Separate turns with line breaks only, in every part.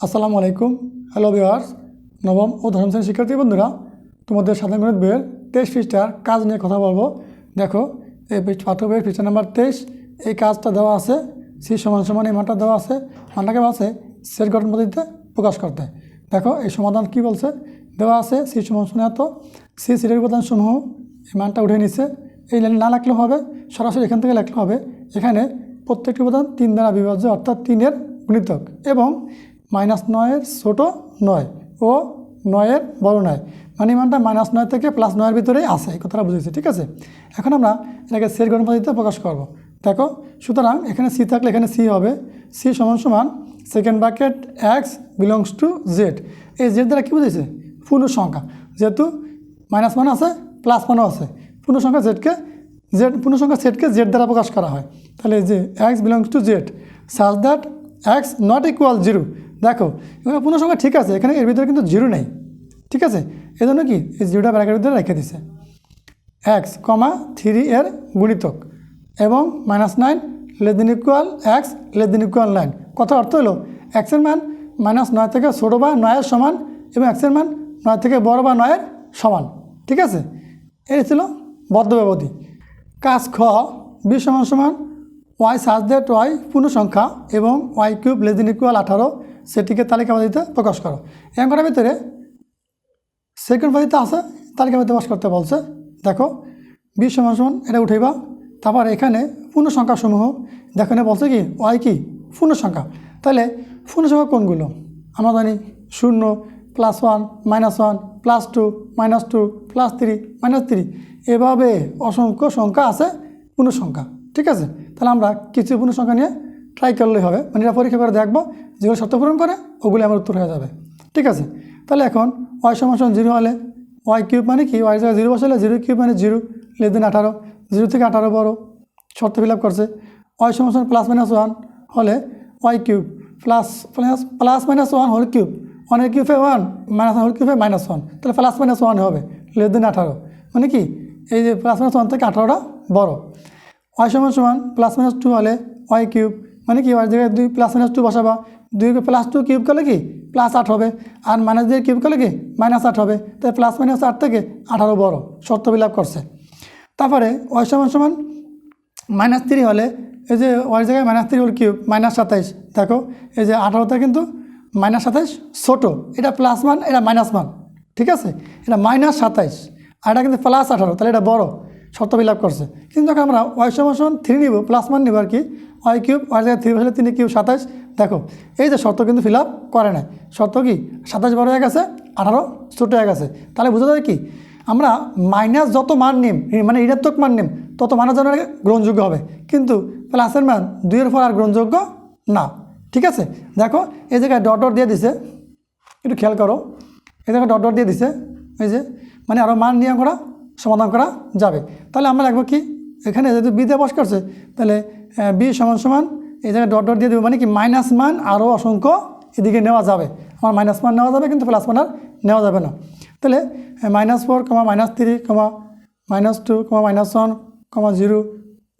আসসালামু আলাইকুম। Hello viewers নবম ও দশম শ্রেণির শিক্ষার্থী বন্ধুরা, তোমাদের সাধারণ গণিত বইয়ের তেইশ পৃষ্ঠার কাজ নিয়ে কথা বলব। দেখো, এই পাঠ্য বইয়ের পৃষ্ঠা নাম্বার তেইশ, এই কাজটা দেওয়া আছে, সি সমান সমান এই মানটা দেওয়া আছে, মানটাকে আছে সেট গঠন পদ্ধতিতে প্রকাশ করতে। দেখো, এই সমাধান কি বলছে? দেওয়া আছে সি সমান সমান এত, সি সিটের উপাদান সমূহ, এই মানটা উঠে নিচ্ছে এই লাইন না লিখলেও হবে, সরাসরি এখান থেকে লিখলে হবে। এখানে প্রত্যেকটি উপাদান তিন দ্বারা বিভাজ্য, অর্থাৎ তিনের গুণিতক এবং মাইনাস নয়ের ছোটো নয় ও নয়ের বড় নয়। মানে মানটা মাইনাস নয় থেকে প্লাস নয়ের ভিতরেই আসে এই কথাটা বুঝেছি, ঠিক আছে? এখন আমরা এটাকে সের গঠন পদ্ধতিতে প্রকাশ করব। দেখো, সুতরাং এখানে সি থাকলে এখানে সি হবে। সি সমান সমান second bracket x belongs to Z এই জেড দ্বারা কী বুঝেছে? পূর্ণ সংখ্যা। যেহেতু মাইনাস মান আছে, প্লাস মানও আছে। পূর্ণ সংখ্যা জেডকে জেড পূর্ণ সংখ্যা সেটকে জেড দ্বারা প্রকাশ করা হয়। তাহলে যে x belongs to Z such that x not equal zero দেখো এখানে পূর্ণ সংখ্যা ঠিক আছে, এখানে এর ভিতরে কিন্তু জিরো নেই, ঠিক আছে? এই জন্য কি? এই জিরোটা ব্র্যাকেটের ভিতরে রেখে দিছে। এক্স কমা থ্রি এর গুণিতক এবং minus nine less than equal x less than equal nine কথা অর্থ হলো এক্সের মান মাইনাস নয় থেকে ছোটো বা নয়ের সমান এবং এক্সের মান নয় থেকে বড় বা নয়ের সমান, ঠিক আছে? এই ছিল বদ্ধ ব্যবধি। কাজ খ বি সমান সমান ওয়াই সাজ দ্যাট ওয়াই পূর্ণ সংখ্যা এবং Y cube less than equal আঠারো সেটিকে তালিকাবাদিতে প্রকাশ করো। করার ভিতরে সেকেন্ড পদ্ধতিতে আছে তালিকাবাদিতে প্রকাশ করতে বলছে, দেখো বিশ সমান এটা উঠাইবা, তারপর এখানে পূর্ণ সংখ্যাসমূহ দেখো এখানে বলছে কি ওয়াই কি? পূর্ণ সংখ্যা তাহলে পূর্ণ সংখ্যা কোনগুলো? আমরা জানি শূন্য plus one minus one plus two minus two plus three minus three এভাবে অসংখ্য সংখ্যা আছে পূর্ণ সংখ্যা ঠিক আছে? তাহলে আমরা কিছু পূর্ণ সংখ্যা নিয়ে ট্রাই করলেই হবে। মানে এটা পরীক্ষা করে দেখব, যেগুলো শর্ত পূরণ করে, ওগুলি আমার উত্তর হয়ে যাবে। ঠিক আছে? তাহলে এখন ওয়াই সমান জিরো হলে ওয়াই কিউব মানে কি? ওয়াই জায়গায় জিরো বসালে জিরো কিউব মানে জিরো লেদিন আঠারো। জিরো থেকে আঠারো বড়ো, শর্ত ফিল আপ করছে। ওয়াই সমান প্লাস মাইনাস ওয়ান হলে Y cube plus plus plus minus one whole cube ওয়ানের কিউবে ওয়ান মাইনাস হোল কিউবে মাইনাস ওয়ান তাহলে প্লাস মাইনাস ওয়ান হবে লেস দেন আঠারো। মানে কি? এই যে প্লাস মাইনাস ওয়ান থেকে আঠারোটা বড়। ওয়াই সমান সমান প্লাস মাইনাস টু হলে ওয়াই কিউব মানে কি ওয়াই জায়গায় দুই প্লাস মাইনাস টু বসাবা। দুই প্লাস টু কিউব করলে কি? প্লাস আট হবে। আর মাইনাস দিয়ে কিউব করলে কি? মাইনাস আট হবে। তাই প্লাস মাইনাস আট থেকে আঠারো বড়। শর্ত বিলাপ করছে। তারপরে ওয়াই সমান সমান মাইনাস থ্রি হলে এই যে ওয়াই জায়গায় মাইনাস থ্রি হল কিউব মাইনাস সাতাইশ। দেখো, এই যে আঠারোটা কিন্তু মাইনাস সাতাইশ ছোটো। এটা প্লাস মান, এটা মাইনাস মান। ঠিক আছে? এটা মাইনাস সাতাইশ। আর এটা কিন্তু প্লাস আঠারো। তাহলে এটা বড়। শর্ত বিলাপ করছে। কিন্তু আমরা ওয়াই সমান সমান থ্রি নিব প্লাস মান নিব আর কি। ওয়াই কিউব ওয়াই জায়গায় থ্রি বসলে তিন, কিউব সাতাইশ দেখো, এই যে শর্ত কিন্তু ফিল আপ করে নাই। শর্ত কি? সাতাইশ বড় হয়ে গেছে, আঠারো ছোটো হয়ে গেছে। তাহলে বোঝা যায় কি? আমরা মাইনাস যত মান নিম মানে ঋণাত্মক মান নিম, তত মানের জন্য গ্রহণযোগ্য হবে। কিন্তু প্লাসের মান দুইয়ের পর আর গ্রহণযোগ্য না। ঠিক আছে? দেখো, এই জায়গায় ডট ডট দিয়ে দিছে। একটু খেয়াল করো। এই জায়গায় ডট ডট দিয়ে দিছে। এই যে মানে আরও মান নিয়ে করা সমাধান করা যাবে। তাহলে আমরা লিখব কি? এখানে যেহেতু বিতে বস করছে, তাহলে বি সমান সমান এই জায়গায় ডট ডট দিয়ে দেবো মানে কি মাইনাস মান আরও অসংখ্য এদিকে নেওয়া যাবে। আমার মাইনাস মান নেওয়া যাবে কিন্তু প্লাস মান আর নেওয়া যাবে না। তাহলে minus four comma minus three comma minus two comma minus one comma zero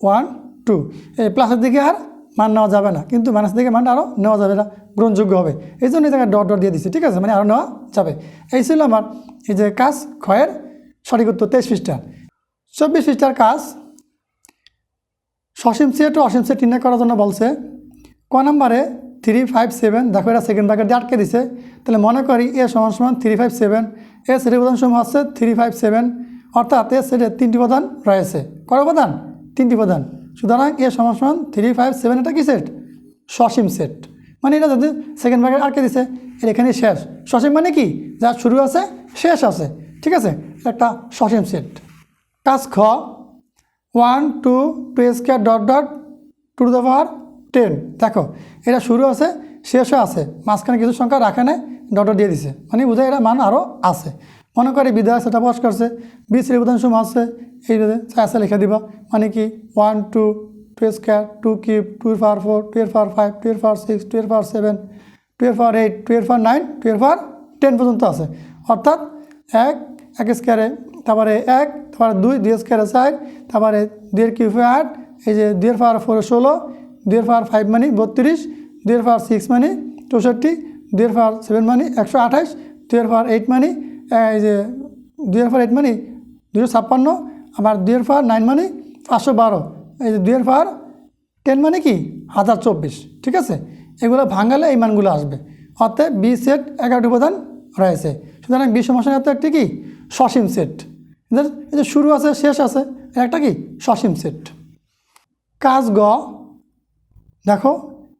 one two এই প্লাসের দিকে আর মান নেওয়া যাবে না, কিন্তু মাইনাস দিকে মান আরও নেওয়া যাবে না, গ্রহণযোগ্য হবে। এই জন্য এই জায়গায় ডট ডট দিয়ে দিচ্ছি ঠিক আছে? মানে আরও নেওয়া যাবে। এই ছিল আমার এই যে কাজ, ক্ষয়ের সঠিক উত্তর তেইশ পৃষ্ঠা চব্বিশ পৃষ্ঠার কাজ সসীম সেট ও অসীম সেট নির্ণয় করার জন্য বলছে, ক নাম্বারে থ্রি ফাইভ সেভেন দেখো এটা সেকেন্ড ব্র্যাকেট দিয়ে আটকে দিছে। তাহলে মনে করি এ সমান সমান থ্রি ফাইভ সেভেন এ সেটের প্রধান সমূহ হচ্ছে থ্রি ফাইভ সেভেন অর্থাৎ এ সেটের তিনটি প্রধান রয়েছে। কর প্রধান? তিনটি প্রধান। সুতরাং এ সমান সমান থ্রি ফাইভ সেভেন এটা কি সেট সসীম সেট মানে এটা যদি সেকেন্ড ব্র্যাকেট আটকে দিছে এর এখানে শেষ। সসীম মানে কি? যার শুরু আছে, শেষ আছে। ঠিক আছে? একটা সসীম সেট কাজ খ one, two two square, dot dot, to the power ten. দেখো, এটা শুরু আছে শেষও আছে। মাঝখানে কিছু সংখ্যা রাখে নাই, ডট দিয়ে দিছে। মানে বোঝায় এটা মান আরও আছে। মনে করে বিদ্যালয় সেটা প্রকাশ করছে, বি শ্রী প্রধান সময় আছে, এই আছে লিখে দিবা। মানে কি, one, two two square, two cube, two এর পাওয়ার ফোর, টু এর পাওয়ার ফাইভ, টু এর পাওয়ার সিক্স, টু এর পাওয়ার সেভেন, টু এর পাওয়ার এইট, টু এর পাওয়ার নাইন, টু এর পাওয়ার টেন পর্যন্ত আছে। অর্থাৎ এক এক স্কোয়ারে তারপরে এক, তারপরে দুই দুই স্কোয়ারে চার তারপরে দুইয়ের কিউবে আট এই যে দুইয়ের পাওয়ার ফোর ষোলো দুইয়ের পাওয়ার ফাইভ মানে বত্রিশ দুইয়ের পাওয়ার সিক্স মানে চৌষট্টি দুইয়ের পাওয়ার সেভেন মানে একশো আঠাশ দুইয়ের পাওয়ার এইট মানে এই যে দুইয়ের পাওয়ার এইট মানে দুশো ছাপ্পান্ন, আবার দুইয়ের পাওয়ার নাইন মানে পাঁচশো বারো, এই যে দুইয়ের পাওয়ার টেন মানে কি? হাজার চব্বিশ, ঠিক আছে? এগুলো ভাঙালে এই মানগুলো আসবে। অর্থাৎ বি সেট এগারোটি উপাদান রয়েছে। সুতরাং বি সমস্যার তো একটি কি? সসীম সেট এদের যে শুরু আছে, শেষ আছে একটা কি? সসীম সেট। কাজ গ, দেখো,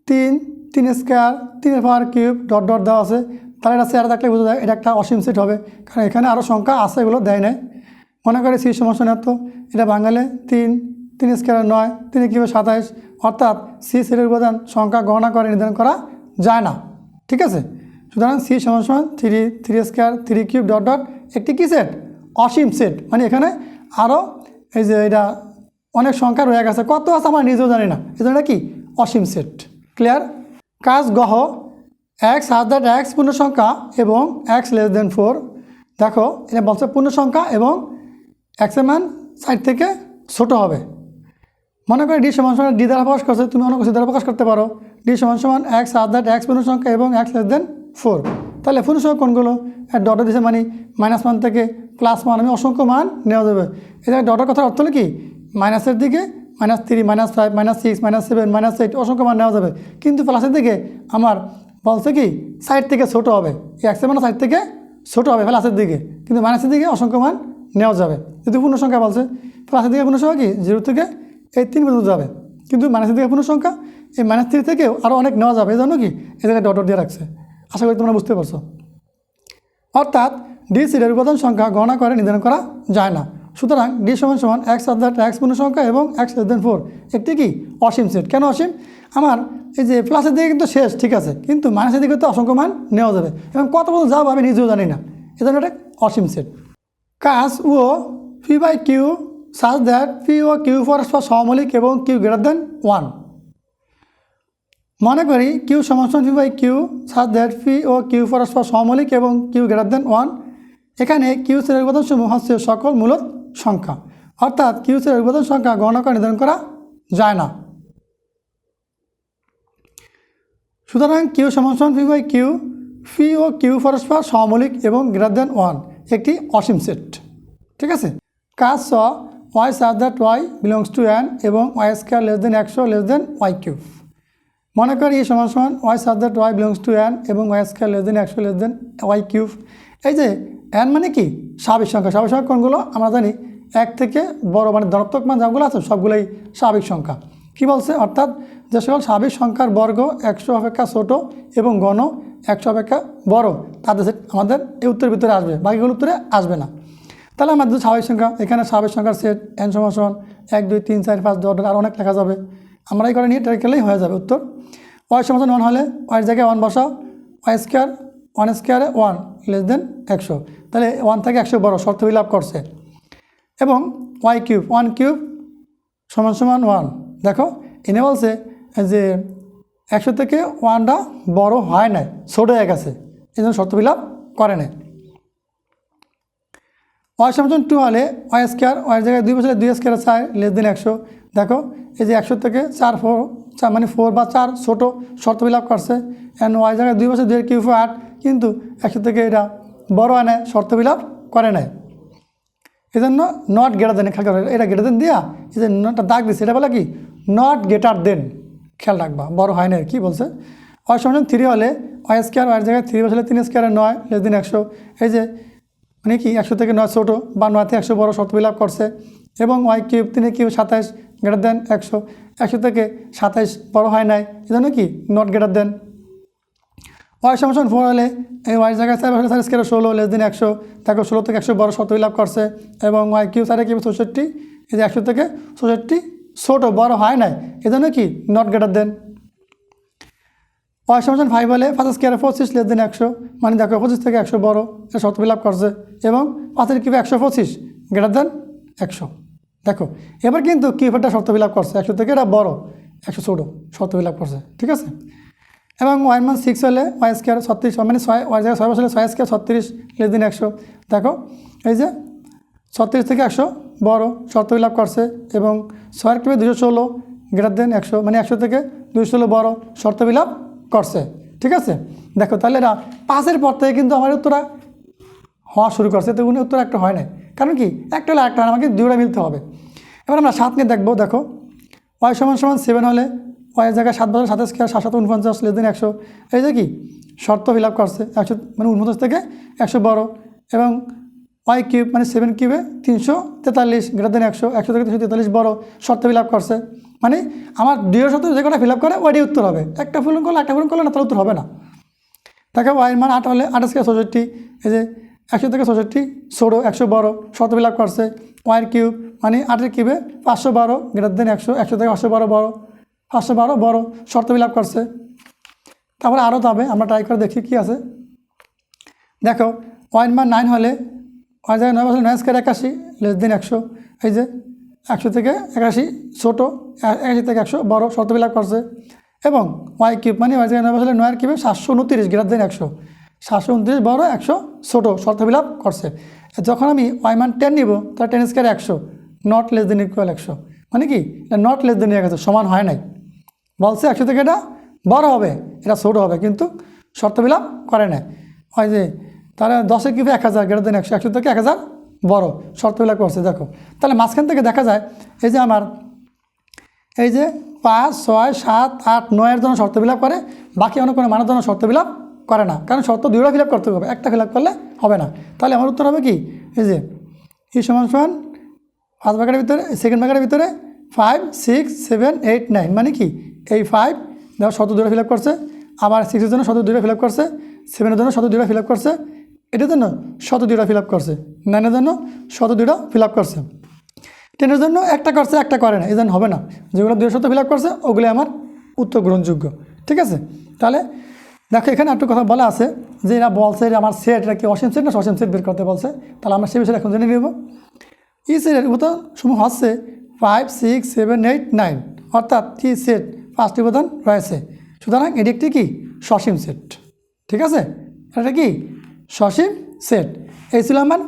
তিন তিন স্কোয়ার তিনের পাওয়ার কিউব, ডট ডট দেওয়া আছে। তাহলে এটা চেয়ার থাকলে বোঝা যায় এটা একটা অসীম সেট হবে। কারণ এখানে আরও সংখ্যা আছে, এগুলো দেয় নাই। মনে করে সি সমস্যা নেই তো এটা বাঙালে, তিন তিন স্কোয়ার নয়, তিন কিউবে সাতাইশ। অর্থাৎ সি সেটের উপাদান সংখ্যা গণনা করে, নির্ধারণ করা যায় না। ঠিক আছে? সুতরাং সি সমান সমান three three square three cube dot dot একটি কি সেট? অসীম সেট। মানে এখানে আরও এই যে এটা অনেক সংখ্যা রয়ে গেছে। কত আছে আমার নিজেও জানি না। এই জন্য কি? অসীম সেট। ক্লিয়ার কাজ গহ এক্স হাজ দ্যাট এক্স পূর্ণ সংখ্যা এবং এক্স লেস দেন ফোর দেখো, এটা বলছে পূর্ণ সংখ্যা এবং এক্সের মান সাইড থেকে ছোট হবে। মনে করে ডি সমান সমান ডি দ্বারা প্রকাশ করছে, তুমি অন্য কিছু দ্বারা প্রকাশ করতে পারো। ডি সমান সমান এক্স হাজ দ্যাট এক্স পূর্ণ সংখ্যা এবং এক্স লেস দেন ফোর তাহলে পূর্ণ সংখ্যা কোনগুলো ডটে দিছে মানে মাইনাস ওয়ান থেকে প্লাস ওয়ান আমি অসংখ্য মান নেওয়া যাবে। এটা ডটের কথার অর্থ হলো কি? মাইনাসের দিকে minus three minus five minus six minus seven minus eight অসংখ্য মান নেওয়া যাবে। কিন্তু প্লাসের দিকে আমার বলছে কি সাইড থেকে ছোটো হবে। এক্সের মানে সাইড থেকে ছোটো হবে প্লাসের দিকে। কিন্তু মাইনাসের দিকে অসংখ্য মান নেওয়া যাবে। যদি পূর্ণ সংখ্যা বলছে প্লাসের দিকে পূর্ণ সংখ্যা কি? জিরো থেকে এই তিন পর্যন্ত যাবে। কিন্তু মাইনাসের দিকে পূর্ণ সংখ্যা, এই মাইনাস থ্রি থেকেও আরও অনেক নেওয়া যাবে। এই জন্য কি? জায়গায় ডট দিয়ে রাখছে। আশা করি তোমরা বুঝতে পারছ। অর্থাৎ ডি সিটের উপাদান সংখ্যা গণনা করে নির্ধারণ করা যায় না। সুতরাং ডি সমান সমান এক্স অর্থাৎ এক্স পূর্ণ সংখ্যা এবং এক্স দেন ফোর একটি কি? অসীম সেট। কেন অসীম? আমার এই যে প্লাসের দিকে কিন্তু শেষ, ঠিক আছে। কিন্তু মাইনাসের দিকে তো অসংখ্য মান নেওয়া যাবে। এবং কত পর্যন্ত যাব আমি নিজেও জানি না। এজন্য এটা অসীম সেট। কাজ ও p by q such that p O q পরস্পর সমলিক এবং কিউ গ্রেটার দেন ওয়ান। মনে করি q সমাসন p by q such that p O q পরস্পর সমলিক এবং কিউ গ্রেটার দেন ওয়ান। এখানে কিউ উপাদান সমূহ হচ্ছে সকল মূলত সংখ্যা। অর্থাৎ কিউ সেলের উপাদান সংখ্যা গণনা নির্ধারণ করা যায় না। সুতরাং কিউ সমাসন পি বাই কিউ পি ও কিউ পরস্পর সমলিক এবং গ্রেটার দেন ওয়ান একটি অসীম সেট। ঠিক আছে? কাজ স y such that y belongs to N এবং ওয়াই স্কোয়ার লেস দেন একশো লেস দেন ওয়াই কিউব মনে করি এই সমান সমান y such that y belongs to N এবং ওয়াই স্কোয়ার লেস দেন একশো লেস দেন ওয়াই কিউব এই যে এন মানে কি? স্বাভাবিক সংখ্যা। স্বাভাবিক সংখ্যা কোনগুলো? আমরা জানি এক থেকে বড় মানে ধনাত্মক মান যেগুলো আছে, সবগুলোই স্বাভাবিক সংখ্যা। কি বলছে? অর্থাৎ যে সকল স্বাভাবিক সংখ্যার বর্গ একশো অপেক্ষা ছোট এবং গণ একশো অপেক্ষা বড়, তাদের আমাদের এই উত্তরের ভিতরে আসবে। বাকিগুলো উত্তরে আসবে না। তাহলে আমাদের স্বাভাবিক সংখ্যা, এখানে স্বাভাবিক সংখ্যার সেট এন সমান এক, দুই, তিন, চার, পাঁচ, দশ আর অনেক লেখা যাবে। আমরা এই করে নিয়ে ট্রাই করলেই হয়ে যাবে উত্তর। ওয়াই সমান ওয়ান হলে ওয়াইয়ের জায়গায় ওয়ান বসাও ওয়াই স্কোয়ার ওয়ান স্কোয়ারে ওয়ান লেস দেন একশো। তাহলে ওয়ান থেকে একশো বড় শর্ত লাভ করছে। এবং ওয়াই কিউব ওয়ান কিউব সমান সমান ওয়ান দেখো, এনে বলছে যে একশো থেকে ওয়ানটা বড় হয় নাই, ছোট হয়ে গেছে। এই জন্য শর্ত বিলাপ করে নাই। ওয়াই সমান টু হলে ওয়াই স্কোয়ার ওয়াই জায়গায় দুই বছরে দুই স্কোয়ার চার লেস দেন একশো। দেখো, এই যে একশো থেকে চার ফোর চার মানে ফোর বা চার ছোটো শর্ত বিলাপ করছে। অ্যান্ড ওয়াই জায়গায় দুই বছর দুই কিউ আট কিন্তু একশো থেকে এটা বড় আনে, শর্ত বিলাপ করে নেয় এই জন্য নট গেটার দেন খেয়াল করে, এটা গেটার দেন দিয়া, এই যে নটটা দাগ দিচ্ছে এটা বলে কি? নট গেটার দেন খেয়াল রাখবা, বড় হয় না কি বলছে। ওয়াই সমান থ্রি হলে ওয়াই স্কোয়ার ওয়াই জায়গায় থ্রি বসলে তিন স্কোয়ারে নয় লেস দিন একশো। এই যে মানে কি, একশো থেকে নয় ছোটো, বা নয় থেকে একশো বড় শর্ত বিলাপ করছে। এবং ওয়াই কিউব তিনে কিউব সাতাইশ গ্রেটার দেন একশো। একশো থেকে সাতাইশ বড় হয় নাই এই জন্য কি? নট গ্রেটার দেন ওয়াই সমান ফোর হলে এই ওয়াই জায়গায় বছর চার স্কেলে ষোলো লেস দিন একশো দেখো ষোলো থেকে একশো বড় শত লাভ করছে। এবং ওয়াই কিউ সারে কিউ চৌষট্টি, এই যে একশো থেকে চৌষট্টি, ছোটো, বড় হয় নাই। এই জন্য কি? নট গ্রেটার দেন ওয়াই সমান ফাইভ হলে পাঁচ স্কেয়ারে পঁচিশ লেস দিন একশো মানে দেখো পঁচিশ থেকে একশো বড় এটা শত লাভ করছে। এবং পাঁচের কিউ একশো পঁচিশ গ্রেটার দেন একশো। দেখো, এবার কিন্তু কিউফারটা শর্ত বিলাপ করছে। একশো থেকে এটা বড়, একশো ছোটো শর্ত বিলাপ করছে। ঠিক আছে? এবং ওয়াই মান সিক্স হলে ওয়াই স্কোয়ার ছত্রিশ মানে ছয়, ওয়াই জায়গায় ছয় বছর ছয় স্কোয়ার ছত্রিশ লেস দিন একশো। দেখো, এই যে ছত্রিশ থেকে একশো বড়, শর্ত বিলাপ করছে এবং ছয়ের কীভাবে দুশো ষোলো গ্রেটার দেন একশো মানে একশো থেকে দুশো ষোলো বড়, শর্ত বিলাপ করছে। ঠিক আছে? দেখো, তাহলে এরা পাঁচের পর থেকে কিন্তু আমার উত্তরা হওয়া শুরু করছে তো উনি উত্তর একটা হয় না কারণ কি? একটা হলে একটা, আমাকে দুটা মিলতে হবে। এবার আমরা সাত নিয়ে দেখব, দেখো। ওয়াই সমান সমান সেভেন হলে ওয়াই জায়গায় সাত বছর সাতাশ খেয়াল সাত উনপঞ্চাশ লেস দেন একশো। এই যে কি? শর্ত ফিল আপ করছে একশো মানে উনপঞ্চাশ থেকে একশো বারো এবং ওয়াই কিউব মানে সেভেন কিউবে তিনশো তেতাল্লিশ গ্রেটার দেন একশো একশো থেকে তিনশো তেতাল্লিশ বড়ো শর্ত ফিল আপ করছে। মানে আমার দুইয়ের সাথে যে কটা ফিল আপ করে, ওইটাই উত্তর হবে। একটা ফুলন করলে, একটা ফুলন করলে না তাহলে উত্তর হবে না। তাকে ওয়াইয়ের মান আট হলে আঠাশ থেকে ছষট্টি এই যে একশো থেকে ছষট্টি ষোলো একশো বারো শত বিলাপ করছে। ওয়াইয়ের কিউব মানে আটের কিউবে পাঁচশো বারো গ্রেটার দেন একশো একশো থেকে পাঁচশো বারো বড়ো। পাঁচশো বারো, বড়ো, শর্ত বিলাপ করছে। তারপরে আরও তবে আমরা ট্রাই করে দেখি কি আছে। দেখো, ওয়াইন মান নাইন হলে ওয়াই জায়গায় নয় বছর নয় স্কোয়ার একাশি লেস দেন একশো। এই যে, একশো থেকে একাশি, ছোটো, একাশি থেকে একশো, বড়ো, শর্ত বিলাপ করছে। এবং ওয়াই কিউব মানে ওয়াই জায়গায় নয় বছর নয়ের কিউবে সাতশো উনত্রিশ গ্রেটার দেন একশো। সাতশো উনত্রিশ, বড়ো, একশো, ছোটো, শর্ত বিলাপ করছে। যখন আমি ওয়াই মান টেন নিব তার টেন স্কোয়ার একশো নট লেস দেন ইকুয়াল একশো। মানে কি? নট লেস দেন গেছে, সমান হয় নাই। বলছে একশো থেকে এটা বড় হবে, এটা ছোটো হবে, কিন্তু শর্ত বিলাপ করে না হয় যে তাহলে দশে কীভাবে এক হাজার, গ্রেটার দেন একশো একশো থেকে এক হাজার বড়, শর্ত বিলাপ করছে, দেখো। তাহলে মাঝখান থেকে দেখা যায়, এই যে আমার, এই যে পাঁচ, ছয়, সাত, আট, নয়ের জন্য শর্ত বিলাপ করে, বাকি অন্য কোনো মানের জন্য শর্ত বিলাপ করে না। কারণ শর্ত দুইটা ফিল করতে হবে, একটা ফিল করলে হবে না। তাহলে আমার উত্তর হবে কি? এই যে, ই সমান সমান ফার্স্ট ভাগের ভিতরে সেকেন্ড ভাগের ভিতরে five six seven eight nine মানে কি? এই ফাইভ দেখো শত দুটো ফিল আপ করছে, আবার সিক্সের জন্য শত দুটো ফিল আপ করছে সেভেনের জন্য শত দুটো ফিল আপ করছে, এটার জন্য শত দুটো ফিল আপ করছে নাইনের জন্য শত দুটো ফিল আপ করছে। টেনের জন্য একটা করছে, একটা করে না, এই জন্য হবে না। যেগুলো দুই শত ফিল আপ করছে ওগুলো আমার উত্তর গ্রহণযোগ্য। ঠিক আছে? তাহলে দেখো, এখানে একটু কথা বলা আছে যে এরা বলছে আমার সেট এটা কি অসীম সেট না সসীম সেট বের করতে বলছে? তাহলে আমরা সে বিষয়ে এখন জেনে নেব। ই সেটের উপাদান সমূহ হচ্ছে five six seven eight nine অর্থাৎ ই সেট পাঁচটি উপাদান রয়েছে। সুতরাং এটি একটি কি? সসীম সেট ঠিক আছে? এটা কি? সসীম সেট এই ছিল আমার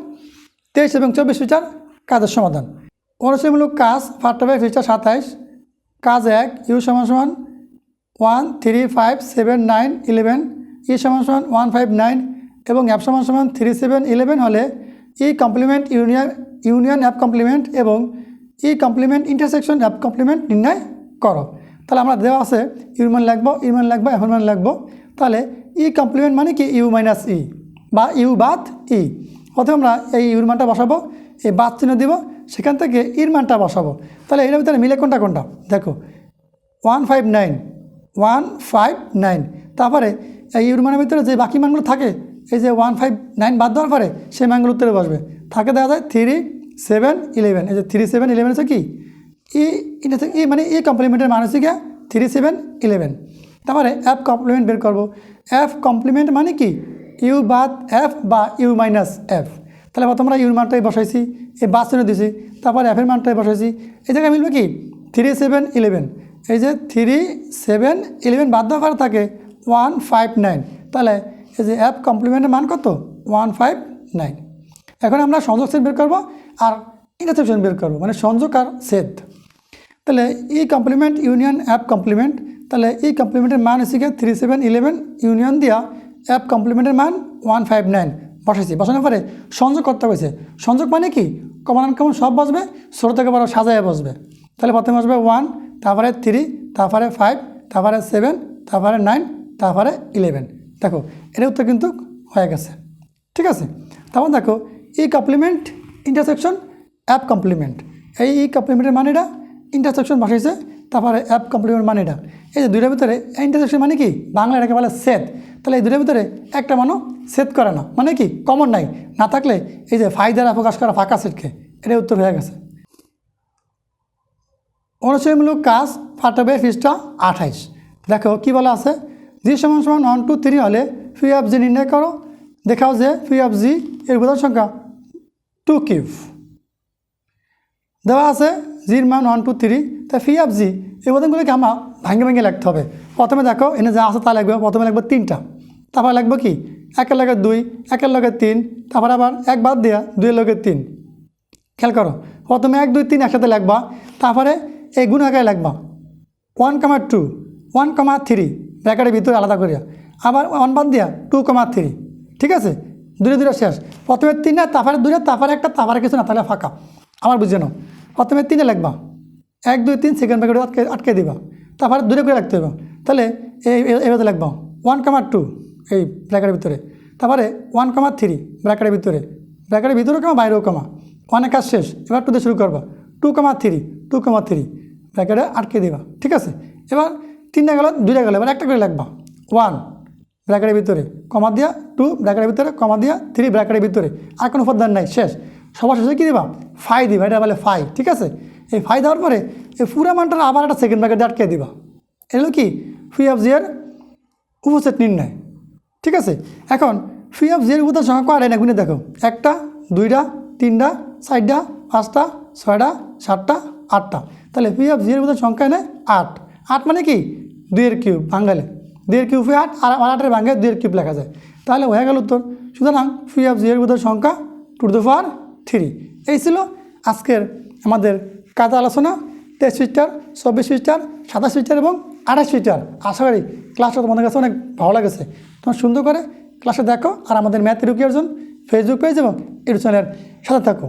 তেইশ এবং চব্বিশ ফিচার কাজের সমাধান। অনুশীলনমূলক কাজ ফার্টাবে ফিচার সাতাইশ। কাজ এক ইউ সমান সমান one three five seven nine eleven E সমান সমান ওয়ান ফাইভ নাইন এবং অ্যাপ সমান সমান থ্রি সেভেন ইলেভেন হলে E complement union union F complement এবং E complement intersection F complement নির্ণয় করো। তাহলে আমরা দেওয়া আছে ইউমান লাগবো ইউমান লাগবো এফমান লাগবো। তাহলে ই কমপ্লিমেন্ট মানে কি? ইউ মাইনাস ই বা ইউ বাদ ই অথবা আমরা এই ইউর মানটা বসাবো, এই বাদ চিহ্ন দিব, সেখান থেকে ইর মানটা বসাবো। তাহলে এর ভিতরে মিলে কোনটা কোনটা? দেখো one five nine one five nine তারপরে এই ইউর মানের ভিতরে যে বাকি মানগুলো থাকে, এই যে ওয়ান ফাইভ নাইন বাদ দেওয়ার পরে সেই মানগুলো উত্তরে বসবে। থাকে দেখা যায় থ্রি সেভেন ইলেভেন এই যে থ্রি সেভেন ইলেভেন হচ্ছে কি? ই এটা হচ্ছে ই মানে ই কমপ্লিমেন্টের মান হচ্ছে গিয়া থ্রি সেভেন ইলেভেন তারপরে এফ কমপ্লিমেন্ট বের করব। এফ কমপ্লিমেন্ট মানে কি? ইউ বাদ এফ বা ইউ মাইনাস এফ তাহলে প্রথম আমরা ইউর মানটাই বসাইছি এই বাস চিহ্ন দিছি, তারপর এফের মানটাই বসাইছি। এই জায়গায় মিলবে কি? থ্রি সেভেন ইলেভেন এই যে থ্রি সেভেন ইলেভেন বাদ দেওয়ার পরে থাকে ওয়ান ফাইভ নাইন তাহলে এই যে অ্যাপ কমপ্লিমেন্টের মান কত? ওয়ান ফাইভ নাইন এখন আমরা সংযোগ সেট বের করব আর ইন্টারসেকশন বের করব মানে সংযোগ আর সেট তাহলে E complement union F complement তাহলে ই কমপ্লিমেন্টের মান হচ্ছে গিয়ে থ্রি সেভেন ইলেভেন ইউনিয়ন দিয়া অ্যাপ কমপ্লিমেন্টের মান ওয়ান ফাইভ নাইন বসাইছি। বসানোর পরে সংযোগ করতে হয়েছে সংযোগ মানে কি? কমন কমন সব বসবে, ছোটো থেকে বারো সাজায় বসবে। তাহলে প্রথমে বসবে ওয়ান তারপরে থ্রি তারপরে ফাইভ তারপরে সেভেন তারপরে নাইন তারপরে ইলেভেন দেখো এটা উত্তর কিন্তু হয়ে গেছে। ঠিক আছে? তারপর দেখো E complement intersection F complement এই ই কমপ্লিমেন্টের মানে এটা ইন্টারসেকশন বসাইছে, তারপরে অ্যাপ কমপ্লিমেন্ট মানে এটা এই যে দুইটার ভিতরে ইন্টারসেকশন মানে কি? বাংলা এটাকে বলে সেট তাহলে এই দুইটার ভিতরে একটা মানও সেট করে না। মানে কি? কমন নাই। না থাকলে এই যে ফাই দ্বারা প্রকাশ করা ফাঁকা সেটকে এটাই উত্তর হয়ে গেছে। অনুশীলনমূলক কাজ ফাটাবে ফিসটা আঠাইশ। দেখো কি বলা আছে? জি সমান সমান ওয়ান টু থ্রি হলে ফি অফ জি নির্ণয় করো। দেখাও যে ফি অফ জি এর বোধার সংখ্যা টু কিউব। দেওয়া আছে জির মান ওয়ান, টু, থ্রি। তা ফি অফ জি, এই উপাদানগুলোকে আমরা ভাঙে ভেঙে লিখতে হবে? প্রথমে দেখো, এনে যা আছে তা লাগবে, প্রথমে লাগবে তিনটা। তারপর লাগবে কি? একের লগে দুই, একের লগে তিন, তারপর আবার এক বাদ দেওয়া দুইয়ের লগে তিন। খেয়াল করো, প্রথমে এক, দুই, তিন একসাথে লাগবা, তারপরে এই গুণ আকারে লাগবা। One comma two, one comma three, ব্র্যাকেটের ভিতরে আলাদা করিয়া। আবার ওয়ান বাদ দিয়া টু কমা থ্রি, ঠিক আছে? দূরে দূরে শেষ। প্রথমে তিনটা, তারপরে দূরে তারপরে একটা, তারপরে কিছু না, তাহলে ফাঁকা। আমার বুঝে নাও। প্রথমে তিনে লাগবা এক, দুই, তিন সেকেন্ড ব্র্যাকেট আটকে আটকে দিবা। তারপরে দূরে করে রাখতে হবে। তাহলে এই, এই- লাগবা ওয়ান কামার টু এই ব্র্যাকেটের ভিতরে। তারপরে ওয়ান কামার থ্রি ব্র্যাকেটের ভিতরে। ব্র্যাকেটের ভিতরেও কামা বাইরেও কামা ওয়ানের কাজ শেষ। এবার টু দিয়ে শুরু করবা। টু কামা থ্রি টু কামা থ্রি ব্র্যাকেটে আটকে দিবা। ঠিক আছে? এবার তিনটা গেল, দুইটা গেল। এবার একটা করে লাগবা ওয়ান ব্র্যাকেটের ভিতরে, কমা দিয়া টু ব্র্যাকেটের ভিতরে, কমা দিয়া থ্রি ব্র্যাকেটের ভিতরে। আর কোনো উপাদান নাই, শেষ। সবার শেষে কী দিবা? ফাই দিবা, এটা বলে ফাই ঠিক আছে? এই ফাই দেওয়ার পরে এই পুরা মানটা আবার একটা সেকেন্ড ব্র্যাকেট আটকে দিবা। এগুলো কি? ফি অফ জিয়ার উপসেট নির্ণয়, ঠিক আছে? এখন ফি অফ জিয়ার উপসেট সংখ্যা কয়টা? না গুনে দেখো। একটা, দুইটা, তিনটা, চারটা, পাঁচটা, ছয়টা, সাতটা, আটটা। তাহলে ফি অফ জিয়ার উপসেট সংখ্যা এনে আট। আট মানে কি? দুইয়ের কিউব বাঙালি দুইয়ের কিউবে আট, আর আটের ভাঙে দুইয়ের কিউব লেখা যায়। তাহলে হয়ে গেল উত্তর। সুতরাং ফি অফ জিয়ার উপসেট সংখ্যা টু দ্য পাওয়ার থ্রি। এই ছিল আজকের আমাদের কাজ আলোচনা। তেইশ ফিটার চব্বিশ ফিটার সাতাশ ফিটার এবং আঠাশ ফিটার আশা করি ক্লাসটা তোমাদের কাছে অনেক ভালো লাগেছে। তোমার সুন্দর করে ক্লাসে দেখো, আর আমাদের ম্যাথ রুকিয়ার জন্য ফেসবুক পেজ এবং ইউটিউব চ্যানেলের সাথে থাকো।